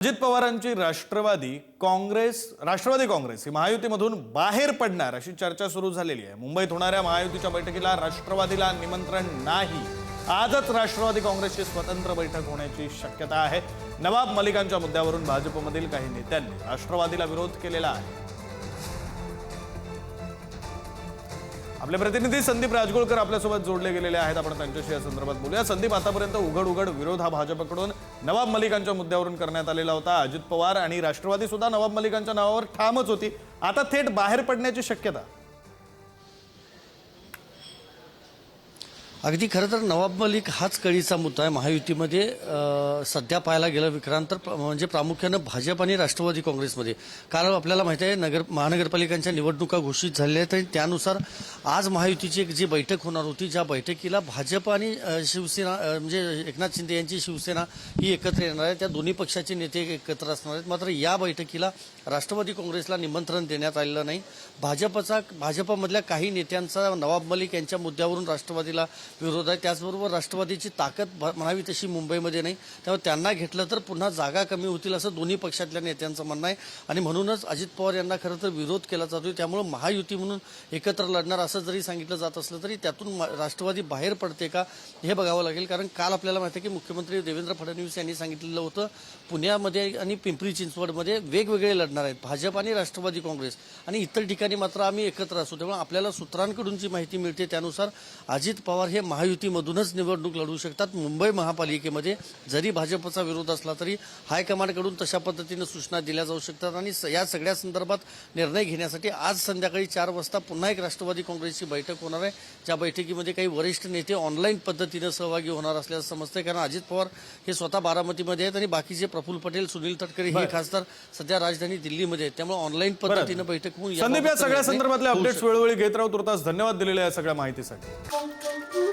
अजित पवारांची राष्ट्रवादी काँग्रेस राष्ट्रवादी काँग्रेस ही महायुतीमधून बाहेर पडणार अशी चर्चा सुरू झालेली आहे. मुंबईत होणाऱ्या महायुतीच्या बैठकीला राष्ट्रवादीला निमंत्रण नाही. आजच राष्ट्रवादी काँग्रेसची स्वतंत्र बैठक होण्याची शक्यता आहे. नवाब मलिकांच्या मुद्द्यावरून भाजपमधील काही नेत्यांनी राष्ट्रवादीला विरोध केलेला आहे. आपले प्रतिनिधी संदीप राजगोळकर आपल्यासोबत जोडले गेलेले आहेत. आपण त्यांच्याशी या संदर्भात बोलूया. संदीप आतापर्यंत उघड उघड विरोध हा भाजपकडून नवाब मलिकांच्या मुद्द्यावरून करण्यात आलेला होता. अजित पवार आणि राष्ट्रवादी सुद्धा नवाब मलिकांच्या नावावर ठामच होती. आता थेट बाहेर पडण्याची शक्यता. अगदी खरं तर नवाब मलिक हाच कळीचा मुद्दा आहे. महायुतीमध्ये सध्या पाहायला गेलं विक्रांत तर म्हणजे प्रामुख्यानं भाजप आणि राष्ट्रवादी काँग्रेसमध्ये. कारण आपल्याला माहिती आहे नगर महानगरपालिकांच्या निवडणुका घोषित झालेल्या आहेत आणि त्यानुसार आज महायुतीची एक जी बैठक होणार होती ज्या बैठकीला भाजप आणि शिवसेना म्हणजे एकनाथ शिंदे यांची शिवसेना ही एकत्र येणार आहे. त्या दोन्ही पक्षाचे नेते एकत्र असणार आहेत. मात्र या बैठकीला राष्ट्रवादी काँग्रेसला निमंत्रण देण्यात आलेलं नाही. भाजपचा भाजपमधल्या काही नेत्यांचा नवाब मलिक यांच्या मुद्द्यावरून राष्ट्रवादीला विरोध आहे त्याचबरोबर राष्ट्रवादीची ताकद म्हणावी तशी मुंबईमध्ये नाही. त्यामुळे त्यांना घेतलं तर पुन्हा जागा कमी होतील असं दोन्ही पक्षातल्या नेत्यांचं म्हणणं आहे. आणि म्हणूनच अजित पवार यांना खरं तर विरोध केला जातोय त्यामुळे महायुती म्हणून एकत्र लढणार असं जरी सांगितलं जात असलं तरी त्यातून म- राष्ट्रवादी बाहेर पडते का हे बघावं लागेल. कारण काल आपल्याला माहिती आहे की मुख्यमंत्री देवेंद्र फडणवीस यांनी सांगितलेलं होतं पुण्यामध्ये आणि पिंपरी चिंचवडमध्ये वेगवेगळे लढणार आहेत. भाजप आणि राष्ट्रवादी काँग्रेस. आणि इतर ठिकाणी मात्र आम्ही एकत्र असू. त्यामुळे आपल्याला सूत्रांकडून जी माहिती मिळते त्यानुसार अजित पवार हे महायुतीमधूनच निवडणूक लढवू शकतात. मुंबई महापालिकेमध्ये जरी भाजपचा विरोध असला तरी हायकमांडकडून तशा पद्धतीनं सूचना दिल्या जाऊ शकतात आणि या सगळ्या संदर्भात निर्णय घेण्यासाठी आज संध्याकाळी चार वाजता पुन्हा एक राष्ट्रवादी काँग्रेसची बैठक होणार आहे. ज्या बैठकीमध्ये काही वरिष्ठ नेते ऑनलाईन पद्धतीनं सहभागी होणार असल्याचं समजतंय. कारण अजित पवार हे स्वतः बारामतीमध्ये आहेत आणि बाकीचे प्रफुल्ल पटेल सुनील तटकरे हे खासदार सध्या राजधानी दिल्लीमध्ये आहेत. त्यामुळे ऑनलाईन पद्धतीनं बैठक होऊन सगळ्या संदर्भातले अपडेट्स वेळोवेळी घेत राहू. तुर्तास धन्यवाद दिलेल्या या सगळ्या माहितीसाठी.